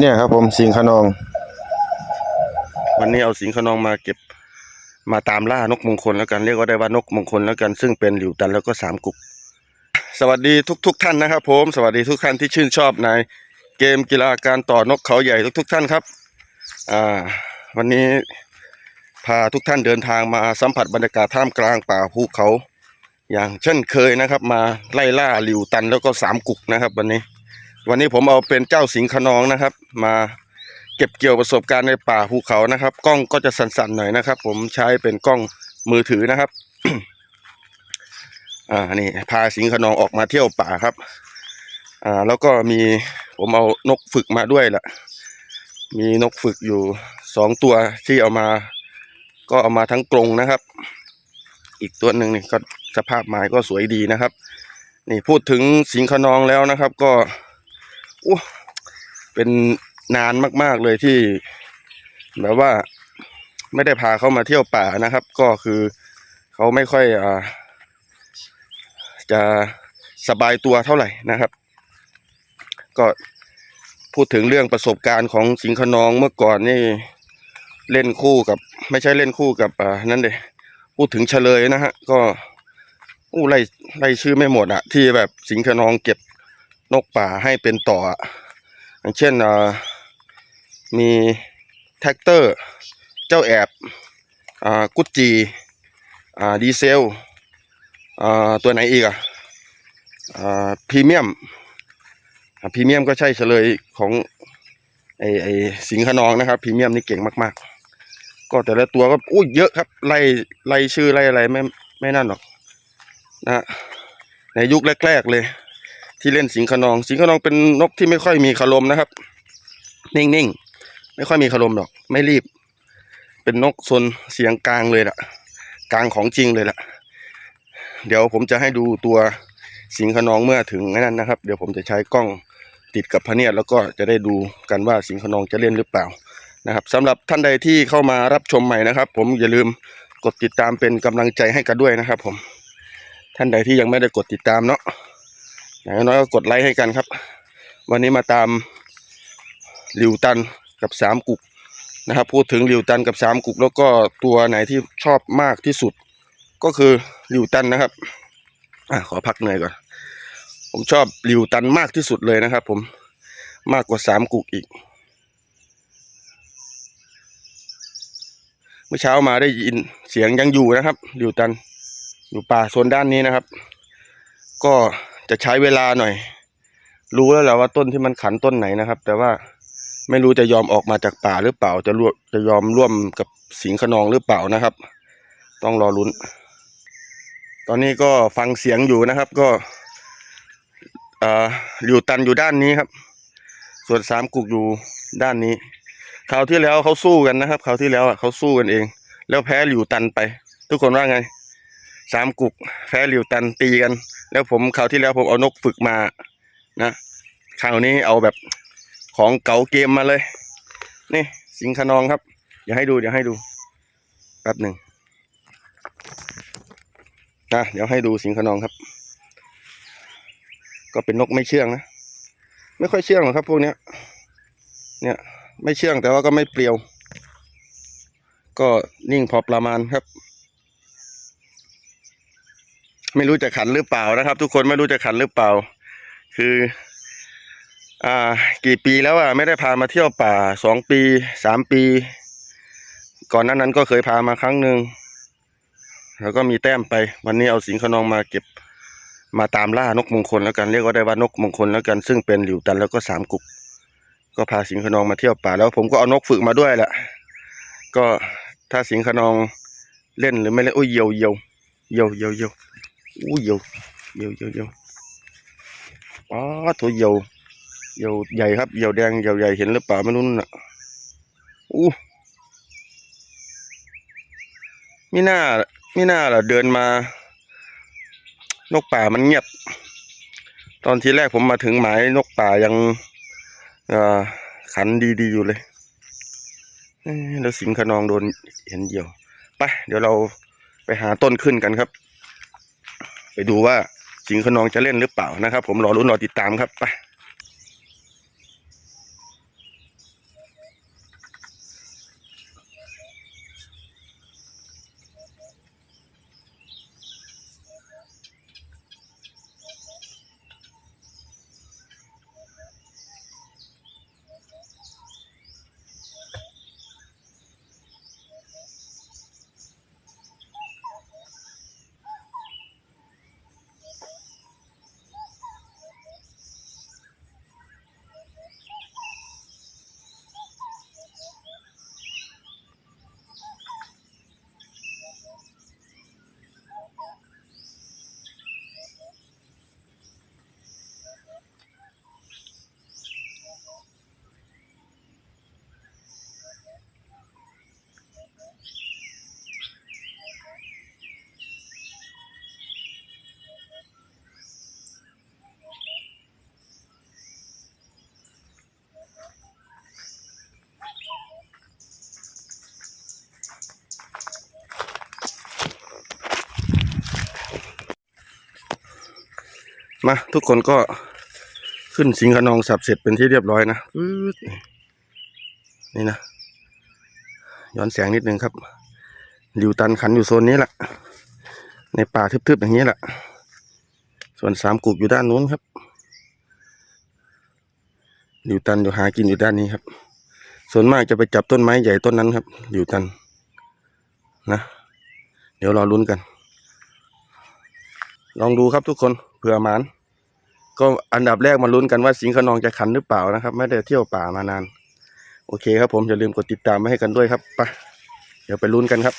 เนี่ยครับผมสิงขนอง วันนี้เอาสิงขนองมาเก็บมาตามล่านกมงคลแล้วกันเรียกว่าได้ว่านกมงคลแล้วกัน ซึ่งเป็นหลิวตันแล้วก็สามกุก สวัสดีทุกๆทท่านนะครับ ผม สวัสดีทุกท่านที่ชื่นชอบในเกมกีฬาการต่อนกเขาใหญ่ทุกๆท่านครับ อ่า วันนี้พาทุกท่านเดินทางมาสัมผัสบรรยากาศท่ามกลางป่าภูเขา อย่างเช่นเคยนะครับ มาไล่ล่าหลิวตันแล้วก็สามกุกนะครับ วันนี้ วันนี้ผมเอาเป็นเจ้าสิงห์ขนองนะครับ มาเก็บเกี่ยวประสบการณ์ในป่าภูเขานะครับ กล้องก็จะสั่นๆหน่อยนะครับ ผมใช้เป็นกล้องมือถือนะครับ อ่านี่พาสิงห์ขนองออกมาเที่ยวป่าครับ อ่า แล้วก็มีผมเอานกฝึกมาด้วยล่ะ มีนกฝึกอยู่สองตัวที่เอามา ก็เอามาทั้งกรงนะครับ อีกตัวหนึ่งนี่ก็สภาพไม้ก็สวยดีนะครับ นี่พูดถึงสิงห์ขนองแล้วนะครับ ก็ อู้เป็นนานมาก ๆเลยที่แบบว่าไม่ได้พาเขามาเที่ยวป่านะครับ ก็คือเขาไม่ค่อยอ่าจะสบายตัวเท่าไหร่นะครับ ก็พูดถึงเรื่องประสบการณ์ของสิงห์ขนองเมื่อก่อนนี่เล่นคู่กับ ไม่ใช่เล่นคู่กับอ่านั่นเลยพูดถึงเฉลยนะฮะก็อู้ไล่ไล่ชื่อไม่หมดอะที่แบบสิงห์ขนองเก็บ นกป่าให้เป็นต่ออย่างเช่นมีแท็กเตอร์ เจ้าแอบอกุจจีอ่ดีเซลตัวไหนอีกอะพรีเมียมพรีเมียมก็ใช่เฉลยของไอไอสิงห์ขนองนะครับพรีเมียมนี่เก่งมาก ๆ ก็แต่ละตัวก็อุ้ยเยอะครับไล่ไล่ชื่อไล่อะไรไม่ไม่นั่นหรอกนะในยุคแรก ๆ เลย ที่เล่นสิงห์ขนอง สิงห์ขนองเป็นนกที่ไม่ค่อยมีคารมนะครับ นิ่งๆ ไม่ค่อยมีคารมหรอก ไม่รีบ เป็นนกซนเสียงกลางเลยล่ะ กลางของจริงเลยล่ะ เดี๋ยวผมจะให้ดูตัวสิงห์ขนองเมื่อถึงนั่นนะครับ เดี๋ยวผมจะใช้กล้องติดกับพะเนียดแล้วก็จะได้ดูกันว่าสิงห์ขนองจะเล่นหรือเปล่านะครับสำหรับท่านใดที่เข้ามารับชมใหม่นะครับ ผมอย่าลืมกดติดตามเป็นกำลังใจให้กันด้วยนะครับ ผมท่านใดที่ยังไม่ได้กดติดตามเนาะ อย่างน้อยก็กดไลค์ให้กันครับ วันนี้มาตามหลิวตันกับสามกุกนะครับพูดถึงหลิวตันกับสามกุกแล้วก็ตัวไหนที่ชอบมากที่สุด ก็คือริวตันนะครับอะขอพักเหนื่อยก่อนผมชอบริวตันมากที่สุดเลยนะครับ ผมมากกว่าสามกุกอีกเมื่อเช้ามาได้ยินเสียงยังอยู่นะครับริวตันอยู่ป่าโซนด้านนี้นะครับ ก็ จะใช้เวลาหน่อย รู้แล้วแหละว่าต้นที่มันขันต้นไหนนะครับ แต่ว่าไม่รู้จะยอมออกมาจากป่าหรือเปล่า จะร่วมจะยอมร่วมกับสิงห์ขนองหรือเปล่านะครับ ต้องรอลุ้น ตอนนี้ก็ฟังเสียงอยู่นะครับ ก็อ่ออยู่ตันอยู่ด้านนี้ครับ ส่วนสามกุกอยู่ด้านนี้คราวที่แล้วเขาสู้กันนะครับคราวที่แล้วอะเขาสู้กันเอง แล้วแพ้หลิวตันไป ทุกคนว่าไงสามกุก แพ้หลิวตันตีกัน แล้วผมคราวที่แล้วผมเอานกฝึกมานะคราวนี้เอาแบบของเก่าเกมมาเลย นี่ สิงห์ขนองครับ เดี๋ยวให้ดูเดี๋ยวให้ดูแป๊บหนึ่งนะเดี๋ยวให้ดูสิงห์ขนองครับ ก็เป็นนกไม่เชื่องนะไม่ค่อยเชื่องหรอกครับ พวกเนี้ย เนี่ยไม่เชื่องแต่ว่าก็ไม่เปรียว ก็นิ่งพอประมาณครับ ไม่รู้จะขันหรือเปล่านะครับ ทุกคนไม่รู้จะขันหรือเปล่า คือ อ่า กี่ปีแล้วอะไม่ได้พามาเที่ยวป่าสองปีสามปี ก่อนหนั้นนั้นก็เคยพามาครั้งหนึ่งแล้วก็มีแต้มไป วันนี้เอาสิงขนองมาเก็บมาตามล่านกมงคลแล้วกันเรียกว่าได้ว่านกมงคลแล้วกัน ซึ่งเป็นหลิวตันแล้วก็สามกุก ก็พาสิงขนองมาเที่ยวป่าแล้วผมก็เอานกฝึกมาด้วยแหละก็ถ้าสิงขนองเล่นหรือไม่เล่นโอ้ยเยียวเยียวเยียวเยียวเยียว อู้เยียวเยียวเยวเยวอ๋อตัวเยวเยียวใหญ่ครับเยียวแดงเยียวใหญ่เห็นหรือเปล่าไม่รู้น่ะอู้มีหน้าไม่น่าล่ะเดินมา นกป่ามันเงียบ ตอนทีแรกผมมาถึงหมายนกป่ายังอขันดีๆอยู่เลยแล้วสิงห์ขนองโดนเห็นเดียว ไป เดี๋ยวเราไปหาต้นขึ้นกันครับ ไปดูว่าสิงห์ขนองจะเล่นหรือเปล่านะครับ ผมรอรุ้นรอติดตามครับไป มาทุกคนก็ขึ้นสิงขนองสับเสร็จเป็นที่เรียบร้อยนะปึ๊ดนี่นะ ย้อนแสงนิดนึงครับหลิวตันขันอยู่โซนนี้แหละในป่าทึบๆอย่างนี้แหละส่วนสามกุกอยู่ด้านนู้นครับหลิวตันอยู่หากินอยู่ด้านนี้ครับ ส่วนมากจะไปจับต้นไม้ใหญ่ต้นนั้นครับหลิวตันนะ เดี๋ยวรอลุ้นกัน ลองดูครับทุกคนเผื่อหมาน ก็อันดับแรกมาลุ้นกันว่าสิงห์ขนองจะขันหรือเปล่านะครับ ไม่ได้เที่ยวป่ามานาน โอเคครับผมอย่าลืมกดติดตามมาให้กันด้วยครับไปเดี๋ยวไปลุ้นกันครับ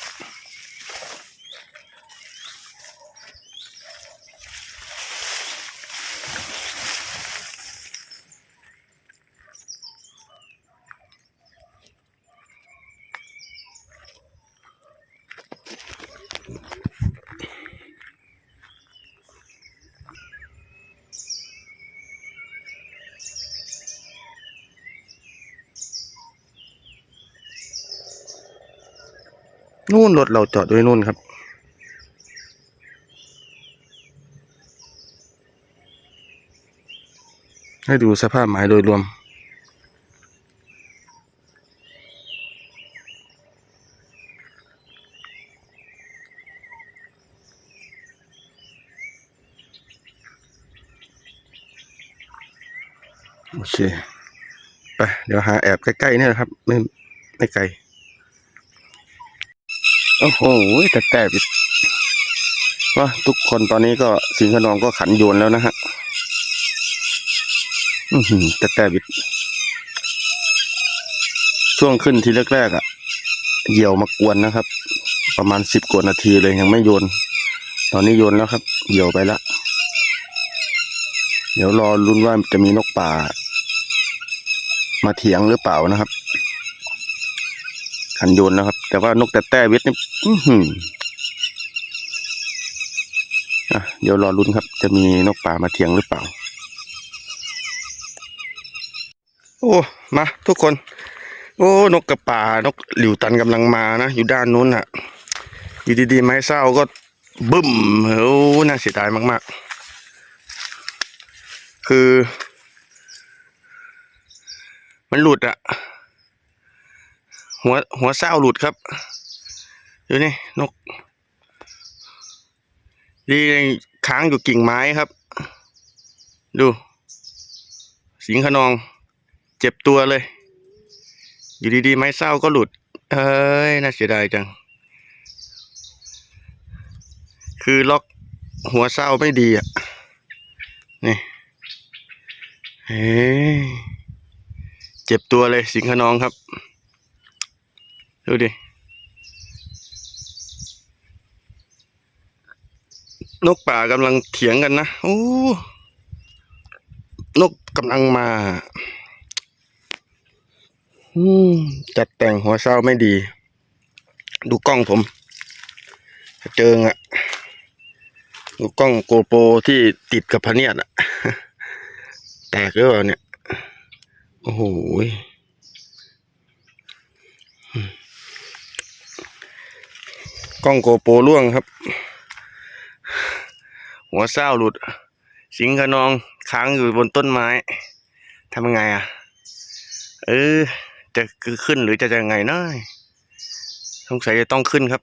นู่นรถเราจอดด้วยนู่นครับ ให้ดูสภาพไม้โดยรวม โอเค ไป เดี๋ยวหาแอบใกล้ๆเนี่ยครับ ไม่ไม่ไกล โอ้โหแต่แต่บิดว่าทุกคนตอนนี้ก็สิงห์ขนองก็ขันโยนแล้วนะฮะอือหือแต่แต่บิด ช่วงขึ้นทีแรกๆอะ เหยี่ยวมากวนนะครับ ประมาณสิบกว่านาทีเลยยังไม่โยน ตอนนี้โยนแล้วครับ เหยี่ยวไปแล้วเดี๋ยวรอลุ้นว่าจะมีนกป่า มาเถียงหรือเปล่านะครับ ขันโยนนะครับ แต่ว่านกแต่แต่เวทนี่อืออะเดี๋ยวรอลุ้นครับ จะมีนกป่ามาเถียงหรือเปล่า โอ้มาทุกคน โอ้นกกระป่านกหลิวตันกำลังมานะอยู่ด้านนู้นอะ อยู่ดีๆไม้เศร้าก็บึ้มโอ้น่าเสียดายมาก ๆ คือ มันหลุดอะ หัวหัวเศร้าหลุดครับดูนี่นกดีค้างอยู่กิ่งไม้ครับ ดู สิงขนอง เจ็บตัวเลย อยู่ดีๆ ไม้เศร้าก็หลุด เอ้ย น่าเสียดายจัง คือล็อกหัวเศร้าไม่ดีอะ นี่เฮ้ยเจ็บตัวเลยสิงขนองครับ ดูดิ นกป่ากำลังเถียงกันนะโอ้นกกำลังมาจัดแต่งหัวเศร้าไม่ดี ดูกล้องผมเจิงอะดูกล้องโกโปรที่ติดกับพเนียดอะแตกหรือเปล่าเนี่ย โอ้โหยก ล้องโกโปรล่วงครับ หัวเศร้าหลุด สิงขนองค้างอยู่บนต้นไม้ทำยังไงอะ เออ จะคือขึ้นหรือจะยังไงนะสงสัยจะต้องขึ้นครับ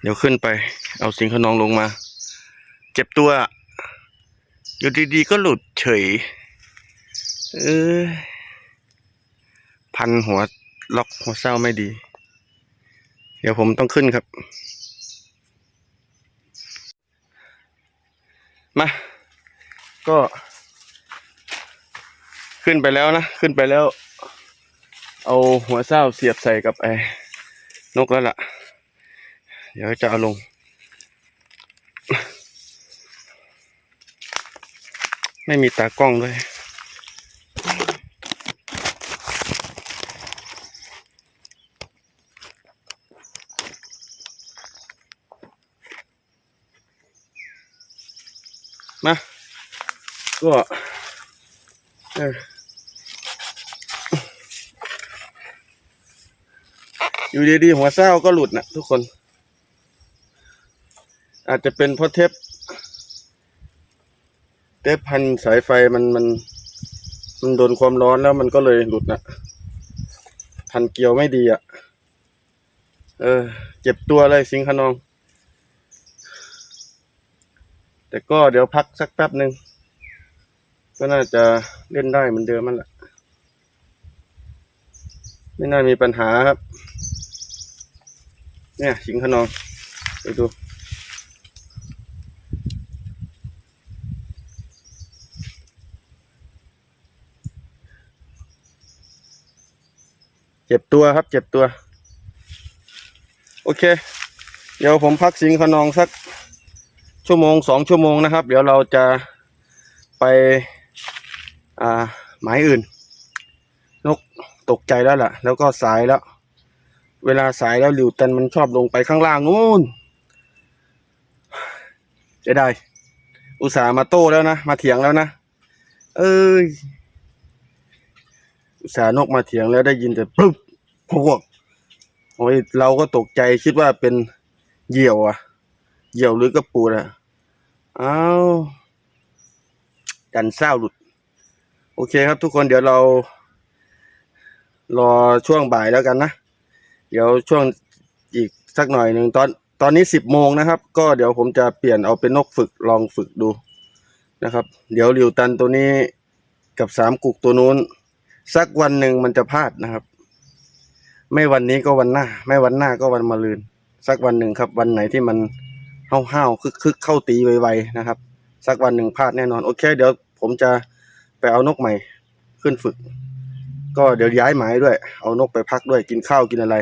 เดี๋ยวขึ้นไป เอาสิงขนองลงมา เจ็บตัวอยู่ดีๆก็หลุดเฉย เออ พันหัวล็อกหัวเศร้าไม่ดี เดี๋ยวผมต้องขึ้นครับ มา ก็ ขึ้นไปแล้วนะ ขึ้นไปแล้ว เอาหัวเศร้าเสียบใส่กับไอ้นกแล้วล่ะ เดี๋ยวจะเอาลงไม่มีตากล้องด้วย มาก็เอออยู่ดีๆหัวเศร้าก็หลุดนะทุกคน อาจจะเป็นเพราะเทปเทปพันสายไฟมันมัน มันโดนความร้อนแล้วมันก็เลยหลุดนะพันเกลียวไม่ดีอะ เออ เจ็บตัวเลยสิงขนอง แต่ก็เดี๋ยวพักสักแป๊บหนึ่งก็น่าจะเล่นได้เหมือนเดิมมันแหละ ไม่น่ามีปัญหาครับ เนี่ยสิงขนองไปดูเจ็บตัวครับ เจ็บตัว โอเค เดี๋ยวผมพักสิงขนองสัก ชั่วโมงสองชั่วโมงนะครับ เดี๋ยวเราจะไปอ่าหมายอื่น นกตกใจแล้วล่ะ แล้วก็สายแล้ว เวลาสายแล้วหลิวตันมันชอบลงไปข้างล่างนู้นจะได้ อุตส่าห์มาโต้แล้วนะ มาเถียงแล้วนะ เอ้ย อุตส่าห์นกมาเถียงแล้วได้ยินแต่ปึ๊บพวกโอ้ยเราก็ตกใจคิดว่าเป็นเหยี่ยวอะ เหยี่ยวหรือกระปูดอะอ้าวดันเศร้าหลุด โอเคครับทุกคนเดี๋ยวเรา รอช่วงบ่ายแล้วกันนะ เดี๋ยวช่วงอีกสักหน่อยหนึ่งตอนตอนนี้สิบโมงนะครับ ก็เดี๋ยวผมจะเปลี่ยนเอาเป็นนกฝึกลองฝึกดูนะครับ เดี๋ยวริวตันตัวนี้กับสามกุกตัวนู้น สักวันหนึ่งมันจะพลาดนะครับ ไม่วันนี้ก็วันหน้า ไม่วันหน้าก็วันมะรืน สักวันหนึ่งครับ วันไหนที่มัน ห้าวๆคึกคึกเข้าตีไวๆนะครับ สักวันหนึ่งพลาดแน่นอน โอเค เดี๋ยวผมจะไปเอานกใหม่ ขึ้นฝึก ก็เดี๋ยวย้ายหมายด้วย เอานกไปพักด้วยกินข้าวกินอะไร